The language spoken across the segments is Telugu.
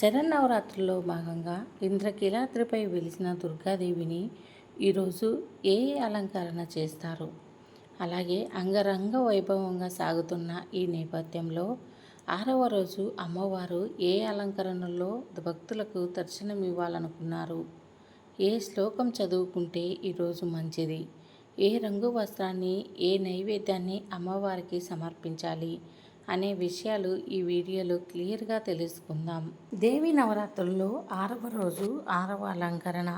శరన్నవరాత్రుల్లో భాగంగా ఇంద్రకీలాద్రిపై వెలిసిన దుర్గాదేవిని ఈరోజు ఏ అలంకరణ చేస్తారు? అలాగే అంగరంగ వైభవంగా సాగుతున్న ఈ నేపథ్యంలో ఆరవ రోజు అమ్మవారు ఏ అలంకరణలో భక్తులకు దర్శనమివ్వాలనుకున్నారు ఏ శ్లోకం చదువుకుంటే ఈరోజు మంచిది? ఏ రంగు వస్త్రాన్ని ఏ నైవేద్యాన్ని అమ్మవారికి సమర్పించాలి? అనే విషయాలు ఈ వీడియోలో క్లియర్గా తెలుసుకుందాం. దేవి నవరాత్రుల్లో ఆరవ రోజు ఆరవ అలంకరణ.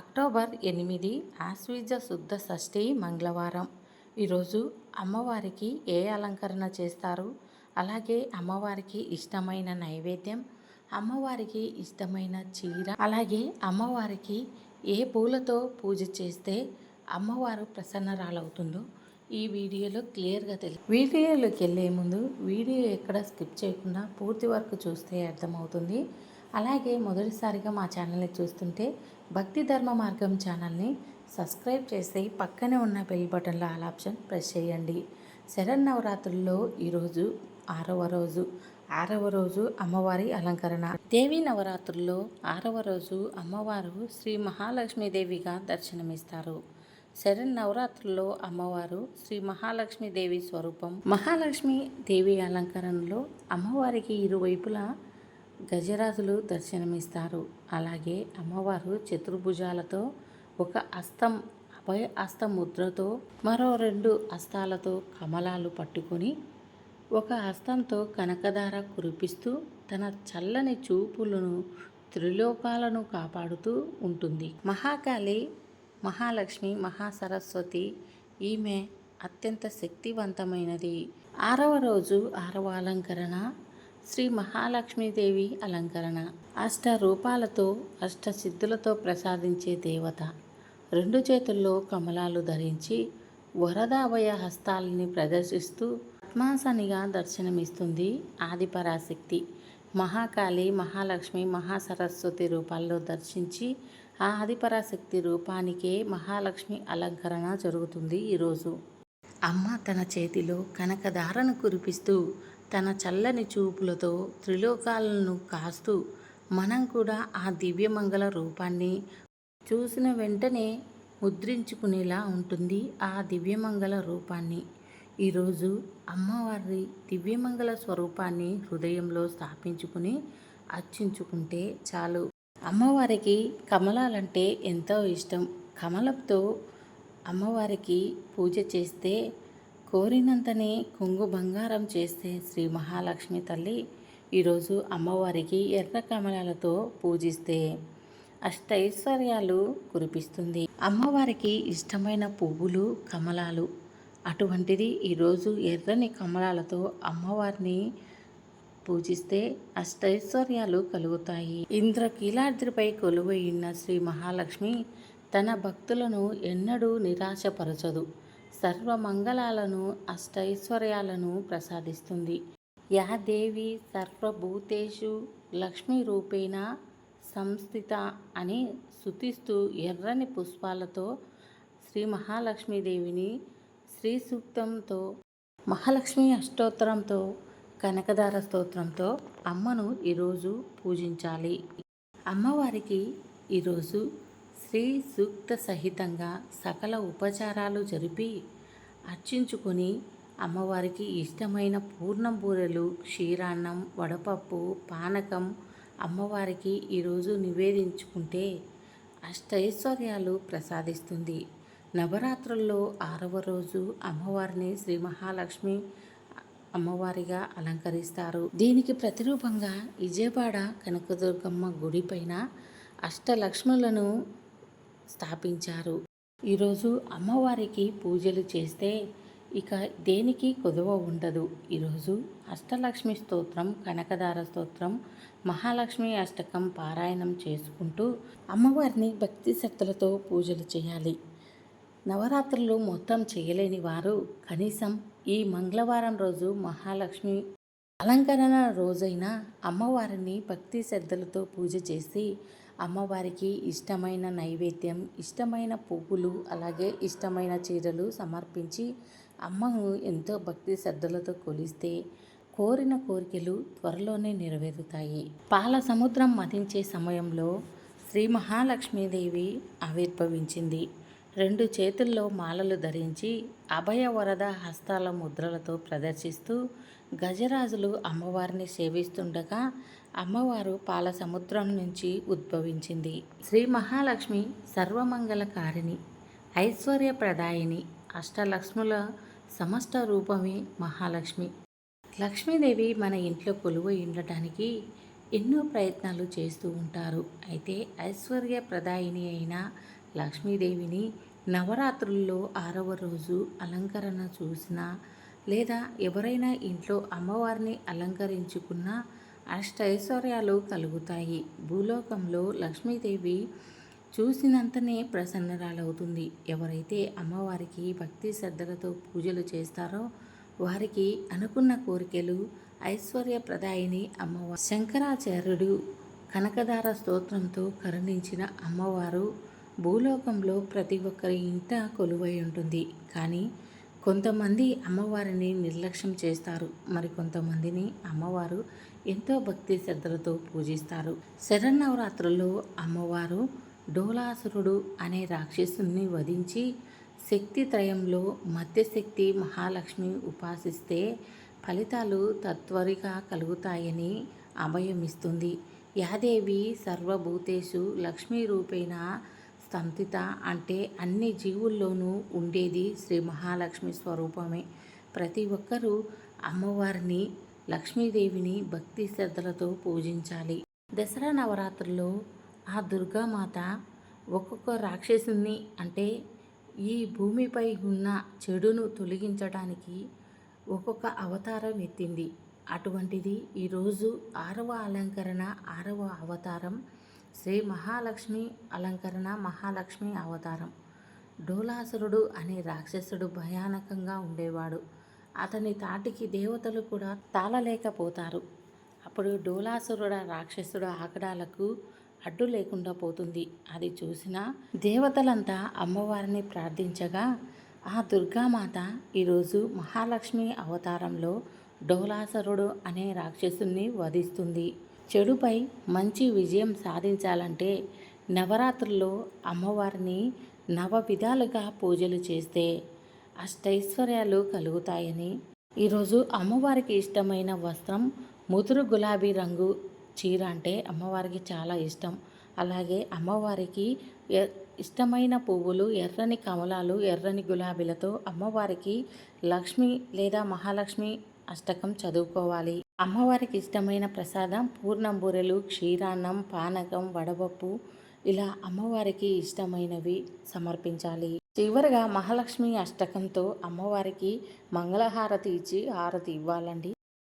అక్టోబర్ ఎనిమిది ఆశ్వీజ శుద్ధ షష్ఠి మంగళవారం. ఈరోజు అమ్మవారికి ఏ అలంకరణ చేస్తారు? అలాగే అమ్మవారికి ఇష్టమైన నైవేద్యం అమ్మవారికి ఇష్టమైన చీర అలాగే అమ్మవారికి ఏ పూలతో పూజ చేస్తే అమ్మవారు ప్రసన్నరాలవుతుందో ఈ వీడియోలో క్లియర్గా తెలుసు వీడియోలోకి వెళ్ళే ముందు వీడియో ఎక్కడ స్కిప్ చేయకుండా పూర్తి వరకు చూస్తే అర్థమవుతుంది. అలాగే మొదటిసారిగా మా ఛానల్ని చూస్తుంటే భక్తి ధర్మ మార్గం ఛానల్ని సబ్స్క్రైబ్ చేసి పక్కనే ఉన్న బెల్ బటన్లో ఆల్ ఆప్షన్ ప్రెస్ చేయండి. శరన్నవరాత్రుల్లో ఈరోజు ఆరవ రోజు ఆరవ రోజు అమ్మవారి అలంకరణ. దేవి నవరాత్రుల్లో ఆరవ రోజు అమ్మవారు శ్రీ మహాలక్ష్మీదేవిగా దర్శనమిస్తారు. శరణ్ నవరాత్రుల్లో అమ్మవారు శ్రీ మహాలక్ష్మీదేవి స్వరూపం. మహాలక్ష్మి దేవి అలంకరణలో అమ్మవారికి ఇరువైపులా గజరాజులు దర్శనమిస్తారు. అలాగే అమ్మవారు చతుర్భుజాలతో ఒక అస్తం అభయ అస్త ముద్రతో మరో రెండు అస్తాలతో కమలాలు పట్టుకొని ఒక హస్తంతో కనకధార కురిపిస్తూ తన చల్లని చూపులను త్రిలోకాలను కాపాడుతూ ఉంటుంది. మహాకాళి మహాలక్ష్మి మహాసరస్వతి ఈమె అత్యంత శక్తివంతమైనది. ఆరవ రోజు ఆరవ అలంకరణ శ్రీ మహాలక్ష్మీదేవి అలంకరణ. అష్ట రూపాలతో అష్ట సిద్ధులతో ప్రసాదించే దేవత. రెండు చేతుల్లో కమలాలు ధరించి వరదాభయ హస్తాలని ప్రదర్శిస్తూ పద్మాసనిగా దర్శనమిస్తుంది ఆదిపరాశక్తి. మహాకాళి మహాలక్ష్మి మహాసరస్వతి రూపాల్లో దర్శించి ఆ ఆదిపరాశక్తి రూపానికే మహాలక్ష్మి అలంకరణ జరుగుతుంది ఈరోజు. అమ్మ తన చేతిలో కనకధారను కురిపిస్తూ తన చల్లని చూపులతో త్రిలోకాలను కాస్తూ మనం కూడా ఆ దివ్యమంగళ రూపాన్ని చూసిన వెంటనే ముద్రించుకునేలా ఉంటుంది ఆ దివ్యమంగళ రూపాన్ని. ఈరోజు అమ్మవారి దివ్యమంగళ స్వరూపాన్ని హృదయంలో స్థాపించుకుని అర్చించుకుంటే చాలు. అమ్మవారికి కమలాలంటే ఎంతో ఇష్టం. కమలంతో అమ్మవారికి పూజ చేస్తే కోరినంతనే కొంగు బంగారం చేస్తే శ్రీ మహాలక్ష్మి తల్లి ఈరోజు అమ్మవారికి ఎర్ర కమలాలతో పూజిస్తే అష్టైశ్వర్యాలు కురిపిస్తుంది. అమ్మవారికి ఇష్టమైన పువ్వులు కమలాలు. అటువంటిది ఈరోజు ఎర్రని కమలాలతో అమ్మవారిని పూజిస్తే అష్టైశ్వర్యాలు కలుగుతాయి. ఇంద్రకీలాద్రిపై కొలువైన శ్రీ మహాలక్ష్మి తన భక్తులను ఎన్నడూ నిరాశపరచదు. సర్వమంగళాలను అష్టైశ్వర్యాలను ప్రసాదిస్తుంది. యా దేవి సర్వభూతేషు లక్ష్మీ రూపేణ సంస్థిత అని శుతిస్తూ ఎర్రని పుష్పాలతో శ్రీ మహాలక్ష్మీదేవిని శ్రీ సూక్తంతో మహాలక్ష్మి అష్టోత్తరంతో కనకదార స్తోత్రంతో అమ్మను ఈరోజు పూజించాలి. అమ్మవారికి ఈరోజు శ్రీ సూక్త సహితంగా సకల ఉపచారాలు జరిపి అర్చించుకొని అమ్మవారికి ఇష్టమైన పూర్ణం బూరెలు క్షీరాన్నం వడపప్పు పానకం అమ్మవారికి ఈరోజు నివేదించుకుంటే అష్టైశ్వర్యాలు ప్రసాదిస్తుంది. నవరాత్రుల్లో ఆరవ రోజు అమ్మవారిని శ్రీ మహాలక్ష్మి అమ్మవారిగా అలంకరిస్తారు. దీనికి ప్రతిరూపంగా విజయవాడ కనకదుర్గమ్మ గుడి పైన అష్టలక్ష్ములను స్థాపించారు. ఈరోజు అమ్మవారికి పూజలు చేస్తే ఇక దేనికి కొదువ ఉండదు. ఈరోజు అష్టలక్ష్మి స్తోత్రం కనకదార స్తోత్రం మహాలక్ష్మి అష్టకం పారాయణం చేసుకుంటూ అమ్మవారిని భక్తి శక్తులతో పూజలు చేయాలి. నవరాత్రులు మొత్తం చేయలేని వారు కనీసం ఈ మంగళవారం రోజు మహాలక్ష్మి అలంకరణ రోజైన అమ్మవారిని భక్తి శ్రద్ధలతో పూజ చేసి అమ్మవారికి ఇష్టమైన నైవేద్యం ఇష్టమైన పువ్వులు అలాగే ఇష్టమైన చీరలు సమర్పించి అమ్మను ఎంతో భక్తి శ్రద్ధలతో కొలిస్తే కోరిన కోరికలు త్వరలోనే నెరవేరుతాయి. పాల సముద్రం మతించే సమయంలో శ్రీ మహాలక్ష్మీదేవి ఆవిర్భవించింది. రెండు చేతుల్లో మాలలు ధరించి అభయ వరద హస్తాల ముద్రలతో ప్రదర్శిస్తూ గజరాజులు అమ్మవారిని సేవిస్తుండగా అమ్మవారు పాల సముద్రం నుంచి ఉద్భవించింది. శ్రీ మహాలక్ష్మి సర్వమంగళకారిణి ఐశ్వర్యప్రదాయిని అష్టలక్ష్ముల సమస్త రూపమే మహాలక్ష్మి. లక్ష్మీదేవి మన ఇంట్లో కొలువై ఉండటానికి ఎన్నో ప్రయత్నాలు చేస్తూ ఉంటారు. అయితే ఐశ్వర్యప్రదాయిని అయిన లక్ష్మీదేవిని నవరాత్రుల్లో ఆరవ రోజు అలంకరణ చూసినా లేదా ఎవరైనా ఇంట్లో అమ్మవారిని అలంకరించుకున్నా అష్టైశ్వర్యాలు కలుగుతాయి. భూలోకంలో లక్ష్మీదేవి చూసినంతనే ప్రసన్నరాలవుతుంది. ఎవరైతే అమ్మవారికి భక్తి శ్రద్ధలతో పూజలు చేస్తారో వారికి అనుకున్న కోరికలు ఐశ్వర్యప్రదాయిని అమ్మవారు శంకరాచార్యుడు కనకదార స్తోత్రంతో కరుణించిన అమ్మవారు భూలోకంలో ప్రతి ఒక్కరి ఇంట కొలువై ఉంటుంది. కానీ కొంతమంది అమ్మవారిని నిర్లక్ష్యం చేస్తారు. మరి కొంతమందిని అమ్మవారు ఎంతో భక్తి శ్రద్ధలతో పూజిస్తారు. శరన్నవరాత్రుల్లో అమ్మవారు డోలాసురుడు అనే రాక్షసుని వధించి శక్తి త్రయంలో మధ్యశక్తి మహాలక్ష్మి ఉపాసిస్తే ఫలితాలు తత్వరిగా కలుగుతాయని అభయమిస్తుంది. యాదేవి సర్వభూతేషు లక్ష్మీ రూపేణ సంతిత అంటే అన్ని జీవుల్లోనూ ఉండేది శ్రీ మహాలక్ష్మి స్వరూపమే. ప్రతి ఒక్కరూ అమ్మవారిని లక్ష్మీదేవిని భక్తి శ్రద్ధలతో పూజించాలి. దసరా నవరాత్రుల్లో ఆ దుర్గామాత ఒక్కొక్క రాక్షసుని అంటే ఈ భూమిపై ఉన్న చెడును తొలగించడానికి ఒక్కొక్క అవతారం ఎత్తింది. అటువంటిది ఈరోజు ఆరవ అలంకరణ ఆరవ అవతారం శ్రీ మహాలక్ష్మి అలంకరణ మహాలక్ష్మి అవతారం. డోలాసురుడు అనే రాక్షసుడు భయానకంగా ఉండేవాడు. అతని తాటికి దేవతలు కూడా తాళలేకపోతారు. అప్పుడు డోలాసురుడ రాక్షసుడు ఆకడాలకు అడ్డు లేకుండా పోతుంది. అది చూసిన దేవతలంతా అమ్మవారిని ప్రార్థించగా ఆ దుర్గామాత ఈరోజు మహాలక్ష్మి అవతారంలో డోలాసరుడు అనే రాక్షసుని వధిస్తుంది. చెడుపై మంచి విజయం సాధించాలంటే నవరాత్రుల్లో అమ్మవారిని నవ విధాలుగా పూజలు చేస్తే అష్టైశ్వర్యాలు కలుగుతాయని. ఈరోజు అమ్మవారికి ఇష్టమైన వస్త్రం ముదురు గులాబీ రంగు చీర అంటే అమ్మవారికి చాలా ఇష్టం. అలాగే అమ్మవారికి ఇష్టమైన పువ్వులు ఎర్రని కమలాలు ఎర్రని గులాబీలతో అమ్మవారికి లక్ష్మి లేదా మహాలక్ష్మి అష్టకం చదువుకోవాలి. అమ్మవారికి ఇష్టమైన ప్రసాదం పూర్ణం బూరెలు క్షీరాన్నం పానకం వడపప్పు ఇలా అమ్మవారికి ఇష్టమైనవి సమర్పించాలి. చివరగా మహాలక్ష్మి అష్టకంతో అమ్మవారికి మంగళహారతి ఇచ్చి హారతి ఇవ్వాలండి.